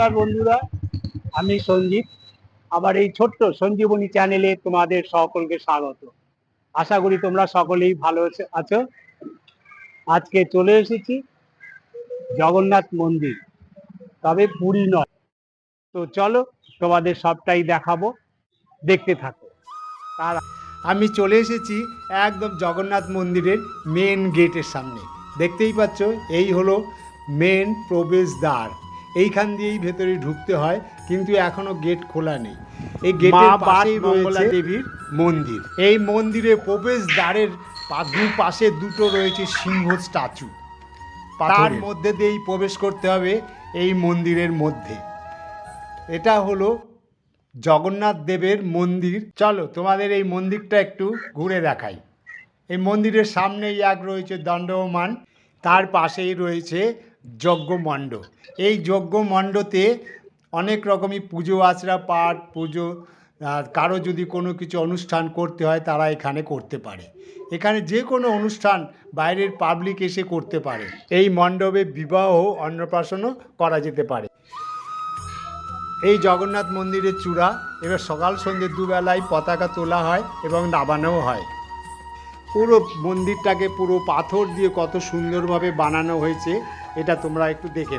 নমস্কার বন্ধুরা, আমি সঞ্জীব। আবার এই ছোট্ট সঞ্জীবনী চ্যানেলে তোমাদের সকলকে স্বাগত। আশা করি তোমরা সকলেই ভালো আছো আজকে চলে এসেছি জগন্নাথ মন্দির, তবে পুরী নয়। তো চলো তোমাদের সবটাই দেখাবো, দেখতে থাকো। তার আমি চলে এসেছি একদম জগন্নাথ মন্দিরের মেন গেটের সামনে। দেখতেই পাচ্ছ, এই হলো মেন প্রবেশদ্বার। এইখান দিয়েই ভেতরে ঢুকতে হয় কিন্তু এখনও গেট খোলা নেই। এই গেটের পাশেই মঙ্গলা দেবীর মন্দির। এই মন্দিরে প্রবেশদ্বারের পা- দুপাশে দুটো রয়েছে সিংহ স্ট্যাচু। তার মধ্যে দিয়েই প্রবেশ করতে হবে এই মন্দিরের মধ্যে। এটা হলো জগন্নাথ দেবের মন্দির। চলো তোমাদের এই মন্দিরটা একটু ঘুরে দেখাই। এই মন্দিরের সামনেই এক রয়েছে দণ্ডমান তার পাশেই রয়েছে যজ্ঞমণ্ড। এই যজ্ঞমণ্ডতে অনেক রকমই পুজো আচরা পাঠ, পুজো কারও যদি কোনো কিছু অনুষ্ঠান করতে হয় তারা এখানে করতে পারে। এখানে যে কোনো অনুষ্ঠান বাইরের পাবলিক এসে করতে পারে। এই মণ্ডপে বিবাহ, অন্নপ্রাশনও করা যেতে পারে। এই জগন্নাথ মন্দিরের চূড়া, এবার সকাল সন্ধ্যে দুবেলায় পতাকা তোলা হয় এবং নামানোও হয়। পুরো মন্দিরটাকে পুরো পাথর দিয়ে কত সুন্দরভাবে বানানো হয়েছে। এটা তোমরা একটু দেখে।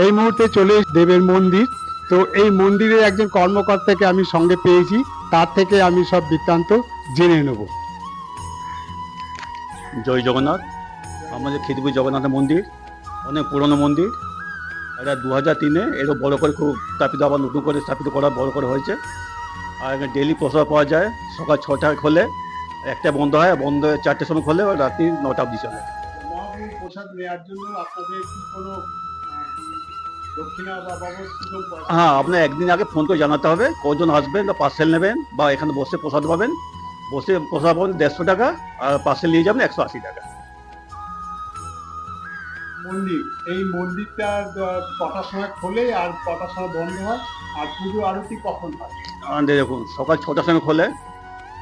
এই মুহূর্তে চলে দেবের মন্দির। তো এই মন্দিরের একজন কর্মকর্তাকে আমি সঙ্গে পেয়েছি। তার থেকে আমি সব বৃত্তান্ত জেনে নেব। জয় জগন্নাথ। আমাদের খিদিপুর জগন্নাথ মন্দির। অনেক পুরনো মন্দির। এটা দু হাজার তিনে এরও বড় করে খুব স্থাপিত আবার নতুন করে স্থাপিত করা বড় করে হয়েছে। আর এখানে ডেলি প্রসাদ পাওয়া যায় সকাল ছটায় খোলে একটা বন্ধ হয় বন্ধ চারটের সময় খোলে আর রাত্রি নটা অবধি চলে। মহাপ্রভু প্রসাদ নেওয়ার জন্য আপনাদের কি কোনো হ্যাঁ আপনার একদিন আগে ফোন করে জানাতে হবে কজন আসবেন বা পার্সেল নেবেন বা এখানে বসে প্রসাদ পাবেন। বসে প্রসাদ পাবেন দেড়শো টাকা আর পার্সেল নিয়ে যাবেন একশো আশি টাকা। মন্দির। এই মন্দিরটা কটার সময় খোলে আর কটার সময় বন্ধ হয়। আর পুজো আরতি কখন হয়? দেখুন, সকাল ছটার সময় খোলে।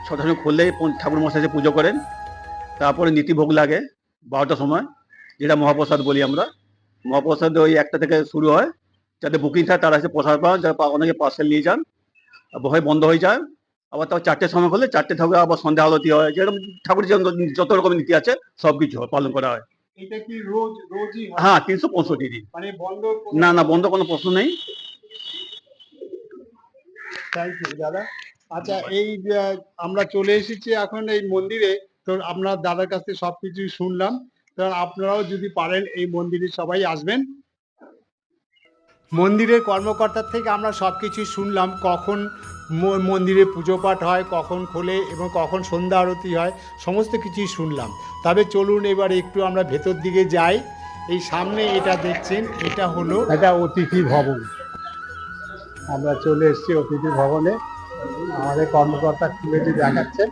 ছটার সময় খুললেই ঠাকুর মশাই এসে পুজো করেন। তারপরে নীতি ভোগ লাগে বারোটার সময়, যেটা মহাপ্রসাদ বলি আমরা। মহাপ্রসাদ ওই একটা থেকে শুরু হয়। যাতে বুকিং থাকে, তারা এসে প্রসাদ পান যারা অনেকে পার্সেল নিয়ে যান। বহে বন্ধ হয়ে যায়। আবার তাও চারটের সময় হলে চারটে থেকে আবার সন্ধ্যা আলতি হয়। যেরকম ঠাকুর যত রকম নীতি আছে সব কিছু পালন করা হয়। এটা কি রোজ রোজই হ্যাঁ? তিনশো পঁয়ষট্টি দিন। মানে বন্ধ না না বন্ধ কোনো প্রশ্ন নেই। থ্যাংক ইউ দাদা। আচ্ছা এই আমরা চলে এসেছি এখন এই মন্দিরে। তো আপনার দাদার কাছ থেকে সবকিছুই শুনলাম। তো আপনারাও যদি পারেন এই মন্দিরে সবাই আসবেন। মন্দিরের কর্মকর্তার থেকে আমরা সব কিছু শুনলাম কখন মন্দিরে পুজো পাঠ হয় কখন খোলে এবং কখন সন্ধ্যা আরতি হয় সমস্ত কিছুই শুনলাম। তবে চলুন এবার একটু আমরা ভেতর দিকে যাই। এই সামনে এটা দেখছেন এটা হলো এটা অতিথি ভবন। আমরা চলে এসেছি অতিথি ভবনে। আমাদের কর্মকর্তা খুলেটি দেখাচ্ছেন।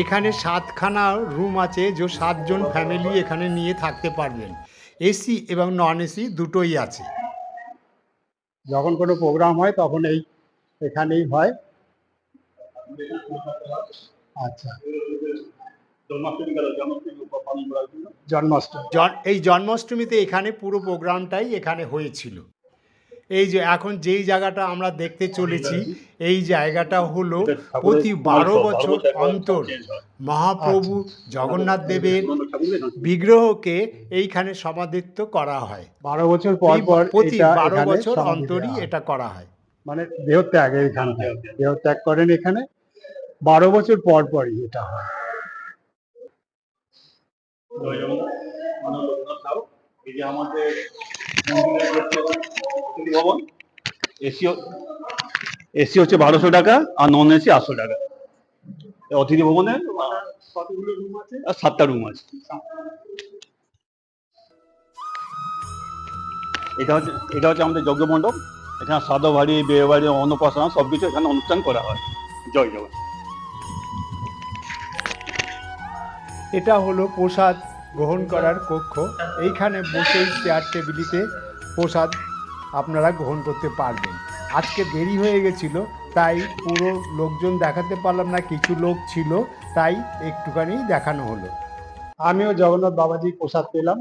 এখানে সাতখানা রুম আছে যে সাতজন ফ্যামিলি এখানে নিয়ে থাকতে পারবেন। এসি এবং নন এসি দুটোই আছে। যখন কোনো প্রোগ্রাম হয় তখন এই এখানেই হয়। আচ্ছা। জন্মাষ্টমী। এই জন্মাষ্টমীতে এখানে পুরো প্রোগ্রামটাই এখানে হয়েছিল। এই যে এখন যেই জায়গাটা আমরা দেখতে চলেছি এই জায়গাটা হলো প্রতি বারো বছর অন্তর মহাপ্রভু জগন্নাথ দেবের বিগ্রহকে এইখানে সমাধিত্ব করা হয়। বারো বছর পর পর প্রতি বারো বছর অন্তরই এটা করা হয়। মানে দেহত্যাগ এইখানে দেহত্যাগ করেন এখানে। বারো বছর পর পরই এটা হয়। এসি এসি হচ্ছে বারোশো টাকা আর নন এসি আটশো টাকা। অতিথি ভবনে আর সাতটা রুম আছে। এটা হচ্ছে এটা হচ্ছে আমাদের যজ্ঞ মণ্ডপ এখানে সাদা বাড়ি বিয়ে বাড়ি অন্নপ্রাশন সবকিছু এখানে অনুষ্ঠান করা হয়। জয় জগন্নাথ। এটা হলো প্রসাদ গ্রহণ করার কক্ষ। এইখানে বসে চেয়ার টেবিলিতে প্রসাদ আপনারা গ্রহণ করতে পারবেন। আজকে দেরি হয়ে গেছিল তাই পুরো লোকজন দেখাতে পারলাম না কিছু লোক ছিল তাই একটুখানি দেখানো হলো। আমিও জগন্নাথ বাবাজি প্রসাদ পেলাম।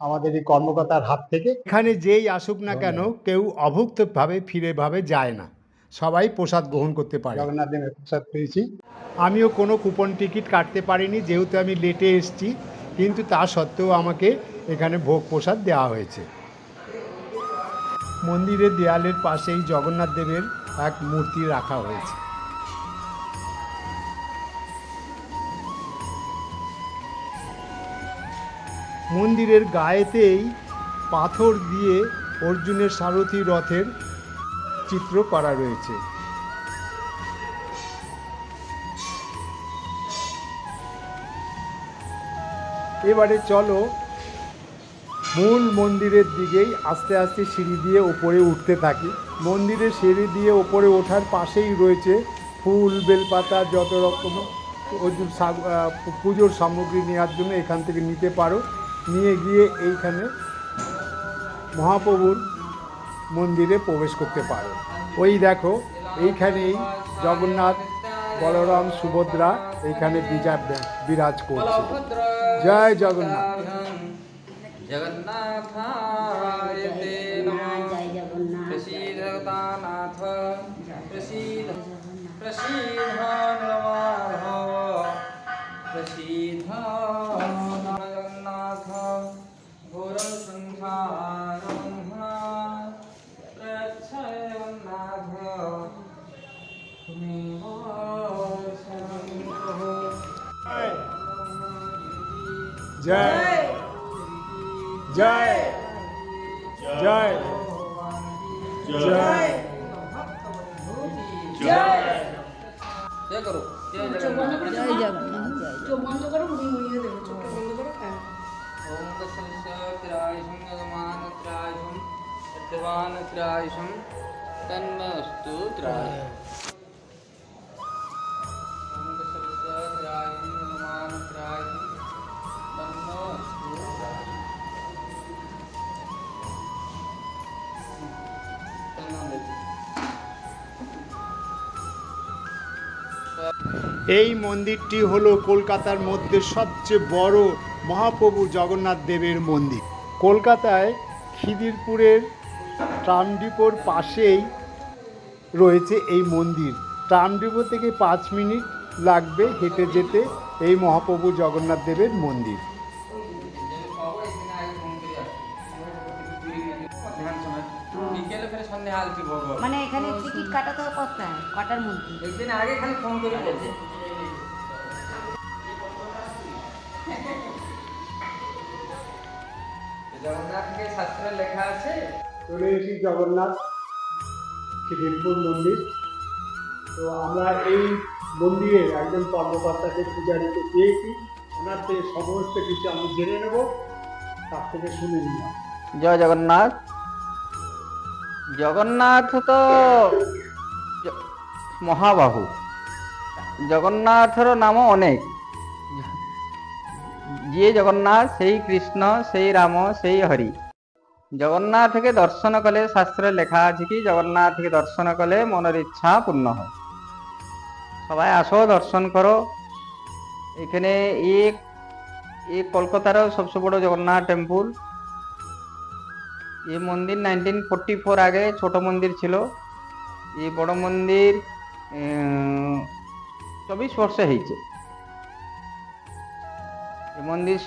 আমাদের এই কর্মকর্তার হাত থেকে। এখানে যেই আসুক না কেন কেউ অভুক্তভাবে ফিরে ভাবে যায় না। সবাই প্রসাদ গ্রহণ করতে পারে। জগন্নাথ দেবের প্রসাদ পেয়েছি। আমিও কোনো কুপন টিকিট কাটতে পারিনি যেহেতু আমি লেটে এসেছি কিন্তু তা সত্ত্বেও আমাকে এখানে ভোগ প্রসাদ দেওয়া হয়েছে। মন্দিরের দেয়ালের পাশেই জগন্নাথ দেবের এক মূর্তি রাখা হয়েছে। মন্দিরের গায়েতেই পাথর দিয়ে অর্জুনের সারথি রথের চিত্র করা রয়েছে। এবারে চলো মূল মন্দিরের দিকেই আস্তে আস্তে সিঁড়ি দিয়ে ওপরে উঠতে থাকি। মন্দিরের সিঁড়ি দিয়ে ওপরে ওঠার পাশেই রয়েছে ফুল, বেলপাতা, যত রকম পুজোর সামগ্রী নেওয়ার জন্য এখান থেকে নিতে পারো। নিয়ে গিয়ে এইখানে মহাপ্রভুর মন্দিরে প্রবেশ করতে পারে ওই দেখো এইখানেই জগন্নাথ বলরাম সুভদ্রা এইখানে বিজা বিরাজ করছে জয় জগন্নাথ জগন্নাথ জয় জয় জয় জয় जय करो जय চোখ বন্ধ जगन्नाथ করো জয় জগন্নাথ চোখ বন্ধ করো মুড়ি মুড়িয়ে দেবো চোখটা বন্ধ করো হ্যাঁ ओम तत्सवितुरायुषं यजमानत्रायुषं सत्यवानत्रायुषं तन्नस्तु त्राय এই মন্দিরটি হলো কলকাতার মধ্যে সবচেয়ে বড় মহাপ্রভু জগন্নাথ দেবের মন্দির। কলকাতায় খিদিরপুরের ট্রামডিপোর পাশেই রয়েছে এই মন্দির। ট্রামডিপো থেকে পাঁচ মিনিট লাগবে হেঁটে যেতে এই মহাপ্রভু জগন্নাথ দেবের মন্দির। টিকিট কাটাতে হবে কটার মধ্যে। একদিন আগে খালি ফোন করে বলছে। জগন্নাথকে শাস্ত্রে লেখা আছে চলে এসেছি জগন্নাথ খিদিরপুর মন্দির। তো আমরা এই মন্দিরের একজন কর্মকর্তাকে পূজারিকে পেয়েছি। ওনার থেকে সমস্ত কিছু আমি জেনে নেব তার থেকে শুনে নিলাম। জয় জগন্নাথ। জগন্নাথ তো মহাবাহু। জগন্নাথর নাম অনেক। যিয়ে জগন্নাথ, সেই কৃষ্ণ, সেই রাম, সেই হরি। জগন্নাথকে দর্শন কলে শাস্ত্রে লেখা আছে কি জগন্নাথকে দর্শন কলে মনের ইচ্ছা পূর্ণ হয়। সবাই আসো, দর্শন করো। এখানে এক এই কলকাতার সবচেয়ে বড় জগন্নাথ টেম্পল। এই মন্দির নাইনটিন ফোরটি ফোর আগে ছোট মন্দির ছিল। এই বড় মন্দির চব্বিশ বর্ষ হয়েছে। এই মন্দির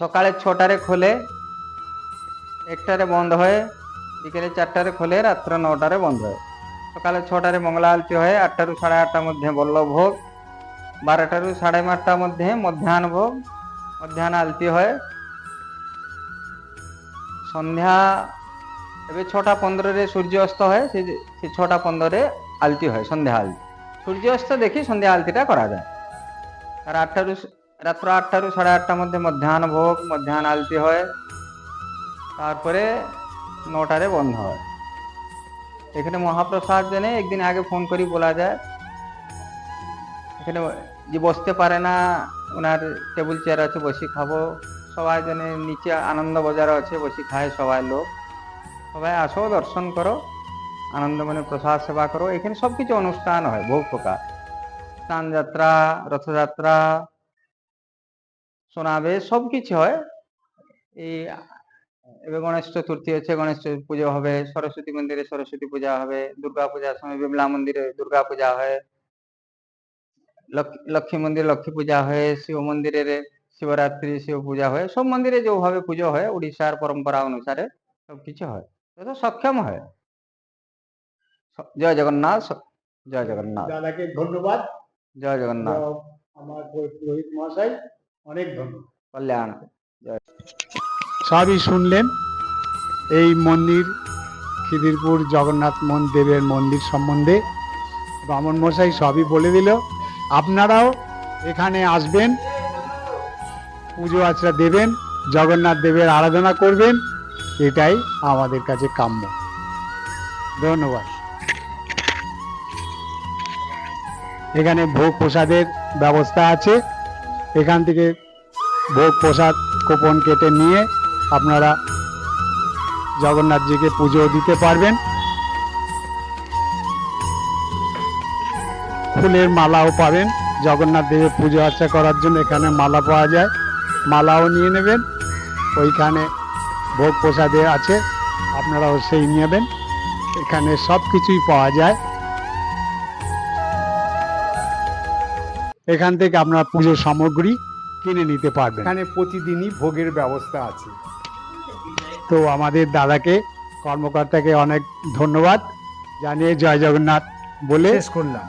সকালে ছটারে খোলে, একটারে বন্ধ হয়, বিকেলে চারটারে খোলে, রাত্র নটারে বন্ধ হয়। সকালে ছটারে মঙ্গলা আলতি হয়, আটটারু সাড়ে আটটার মধ্যে বল্লভ ভোগ বারোটারু সাড়ে আটটার মধ্যে মধ্যাহ্ন ভোগ মধ্যাহ্ন আলতি হয়। সন্ধ্যা ଏବେ ଛଅଟା ପନ୍ଦରରେ ସୂର୍ଯ୍ୟ ଅସ୍ତ ହୁଏ ସେ ସେ ଛଅଟା ପନ୍ଦରରେ ଆଳତି ହୁଏ ସନ୍ଧ୍ୟା ଆଳତି ସୂର୍ଯ୍ୟ ଅସ୍ତ ଦେଖି ସନ୍ଧ୍ୟା ଆଳତିଟା କରାଯାଏ আর আটটারু রাত্র আটটারু সাড়ে আটটা মধ্যে মধ্যাহ্ন ভোগ মধ্যাহ্ন আলতি হয় তারপরে নটারে বন্ধ হয় এখানে মহাপ্রসাদ জেনে একদিন আগে ফোন করি বলা যায় এখানে যে বসতে পারে না ওনার টেবিল চেয়ার আছে বসে খাবো সবাই জনে নিচে আনন্দ বাজার আছে বসে খায় সবাই লোক সবাই আসো, দর্শন করো আনন্দ মনে প্রসাদ সেবা করো। এখানে সবকিছু অনুষ্ঠান হয়, বহু প্রকার। স্নান যাত্রা রথযাত্রা সমাবেশ সবকিছু হয়। এই এবার গণেশ চতুর্থী হচ্ছে, গণেশ পুজো হবে, সরস্বতী মন্দিরে সরস্বতী পূজা হবে, দুর্গা পূজার সময় বিমলা মন্দিরে দুর্গা পূজা হয়, লক্ষ্মী লক্ষ্মী মন্দিরে লক্ষ্মী পূজা হয়, শিব মন্দিরে শিবরাত্রি, শিব পূজা হয়, সব মন্দিরে যেভাবে পুজো হয় উড়িষ্যার পরম্পরা অনুসারে সবকিছু হয়। যত সক্ষম হয়। জয় জগন্নাথ জয় জগন্নাথ। দাদাকে ধন্যবাদ। জয় জগন্নাথ। আমার পুরোহিত মহাশয় অনেক ধন্যবাদ। কল্যাণ। সবই শুনলেন। এই মন্দির খিদিরপুর জগন্নাথ মন দেবের মন্দির সম্বন্ধে। ব্রাহ্মণ মশাই সবই বলে দিল। আপনারাও এখানে আসবেন পুজো আচরা দেবেন জগন্নাথ দেবের আরাধনা করবেন। এটাই আমাদের কাছে কাম্য। ধন্যবাদ। এখানে ভোগ প্রসাদের ব্যবস্থা আছে। এখান থেকে ভোগ প্রসাদ কোপন কেটে নিয়ে আপনারা জগন্নাথজিকে পুজো দিতে পারবেন। ফুলের মালাও পাবেন। জগন্নাথ দেবের পুজো আর্চা করার জন্য এখানে মালা পাওয়া যায়। মালাও নিয়ে নেবেন। ওইখানে ভোগ প্রসাদে আছে আপনারাও সেই নেবেন। এখানে সব কিছুই পাওয়া যায়। এখান থেকে আপনারা পুজোর সামগ্রী কিনে নিতে পারবেন। এখানে প্রতিদিনই ভোগের ব্যবস্থা আছে। তো আমাদের দাদাকে কর্মকর্তাকে অনেক ধন্যবাদ। জানিয়ে জয় জগন্নাথ বলে শেষ করলাম।